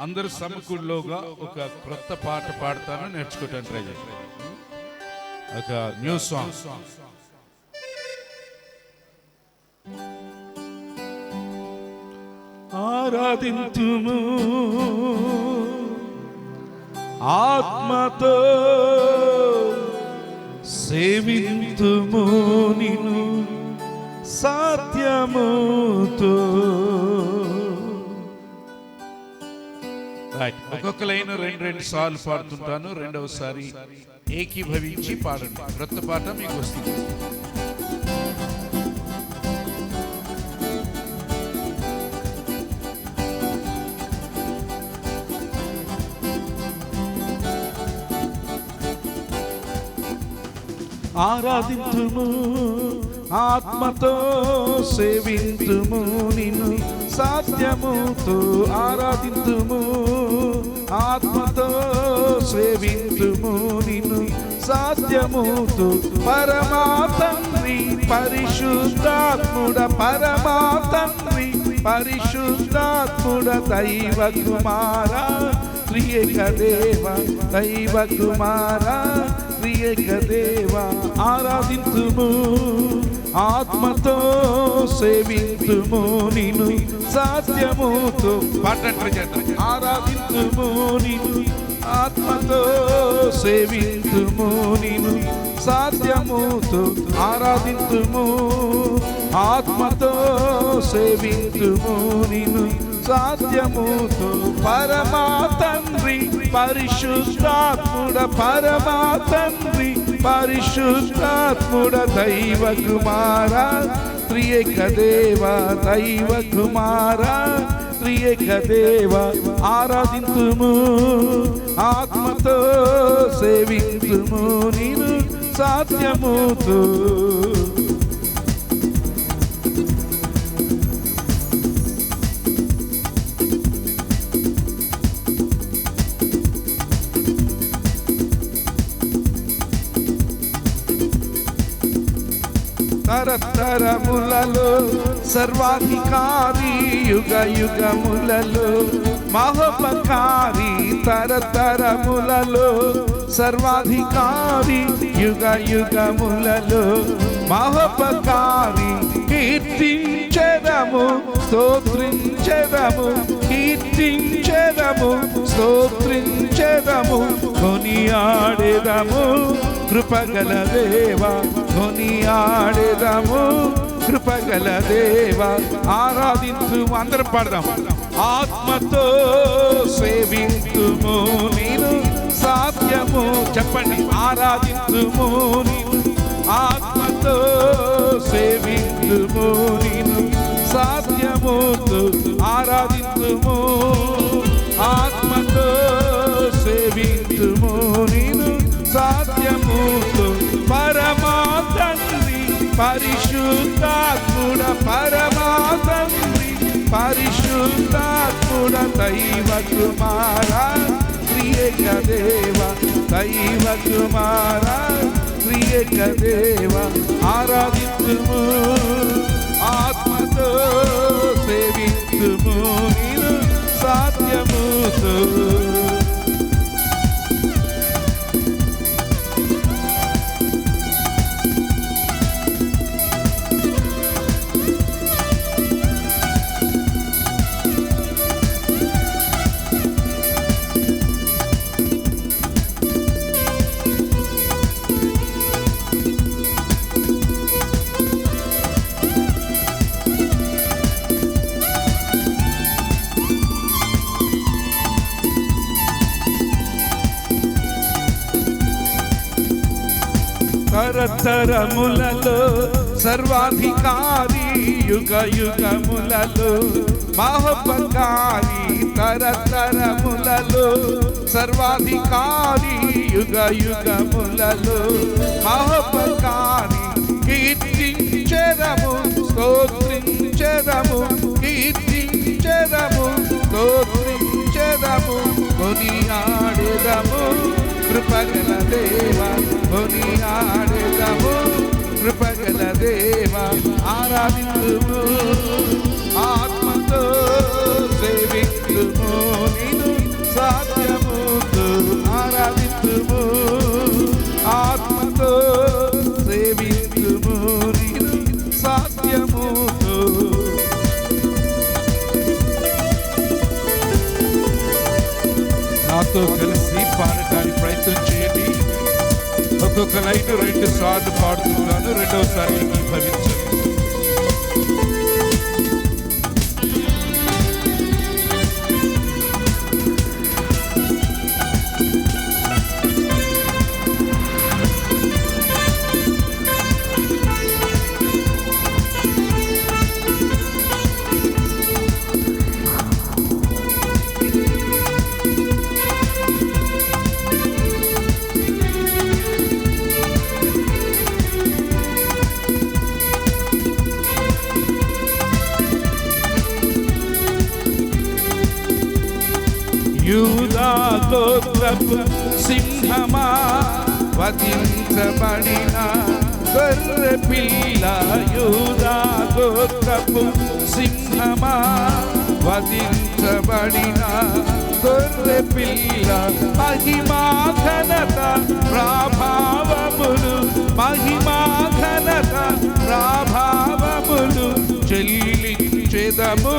అందరు సమకూడిలోగా ఒక క్రొత్త పాట పాడతాను నేర్చుకోవటానికి ట్రై చేయండి ఒక న్యూ సాంగ్. ఆరాధింతుము. ఆత్మతో సేవింతుము. నిను సాధ్యముతో ఒక్కొక్క లైన్ రెండు రెండు సార్లు పాడుతుంటాను. రెండవసారి ఏకీభవించి పాడండి. క్రొత్త పాట మీకు వస్తుంది. ఆరాధింతుము ఆత్మతో సేవింతుము నిన్ను సాధ్యముతో ఆరాధింతుము. ఆత్మతో సేవింతుము నిన్ను. సాధ్యమూతు పరమా పరిశుద్ధాత్ముడ పరమా పరిశుద్ధాత్ముడ దైవ కుమార ప్రియక దేవ దైవ కుమార ప్రియక దేవ ఆరాధింతుము ఆత్మతో సేవింతుము నిను సాధ్యముతో పాటంటారు చేద్దాం ఆరాధింతుము నిన్ను ఆత్మతో సేవింతుము నిను సాధ్యముతో ఆరాధింతుము ఆత్మతో సేవింతుము నిను సాధ్యముతో పరమా తండ్రి పరిశుద్ధాత్ముడ పరమా తండ్రి పరిశుద్ధాత్ముడ దైవ కుమార ప్రియక దేవ దైవ కుమార ప్రియక దేవ ఆరాధింతుము. ఆత్మతో సేవింతుము. నేను సాధ్యముతో తరతరములలో సర్వాధికారి యుగ యుగములలో మహోపకారి తరతరములలో సర్వాధికారి యుగ యుగములలో మహోపకారి కీర్తించదము స్తోత్రించదము కీర్తించదము స్తోత్రించదము. కొనియాడేదము. కృపగల దేవ కొనియాడేదము. కృపగల దేవ ఆరాధించు అందరం పాడదాం. ఆత్మతో సేవింతుము నేను సాధ్యము చెప్పండి ఆరాధించుము ఆత్మతో సేవింతుము నేను సాధ్యము ఆరాధించుము పరిశుద్ధాత్ముడ పరమా తండ్రి పరిశుద్ధాత్ముడ దైవ కుమార ప్రియక దేవ దైవ కుమార ప్రియక దేవ ఆరాధితుము. ఆత్మతో సేవితుము. నేను సాధ్యముతో తరతరములలో సర్వాధికారి యుగ యుగములలో మహోపకారి తరతరములలో సర్వాధికారి యుగ యుగములలో మహోపకారి కీర్తించదము స్తోత్రించదము కీర్తించదము స్తోత్రించదము కొనియాడుదము కృపగల దేవా కొనియాడేదము కృపగల దేవా ఆరాధించుము. ఆత్మతో సేవించుము నిను సాధ్యముందు ఆరాధించుము. ఆత్మతో సేవించుము నిను సాధ్యముందు నాతో కలిసి పాడటానికి ప్రయత్నం చేయండి. ఒక్కొక్క లైన్ రెండు సార్లు పాడుతున్నాను రెండవసారి భవించు గోత్రపు సింహమా వధించబడిన గొర్రె పిల్ల యూదా గోత్రపు సింహమా వధించబడిన గొర్రె పిల్ల మహిమా ఘనత ప్రాభావములు మహిమా ఘనత ప్రాభావములు చెల్లించెదము.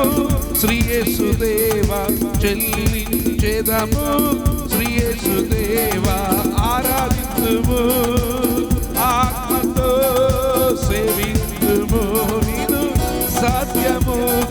చెల్లి చేదము. చెల్లించెదము శ్రీయేసుదేవ ఆరాధించుము. ఆత్మతో సేవించుము. నేను సత్యము.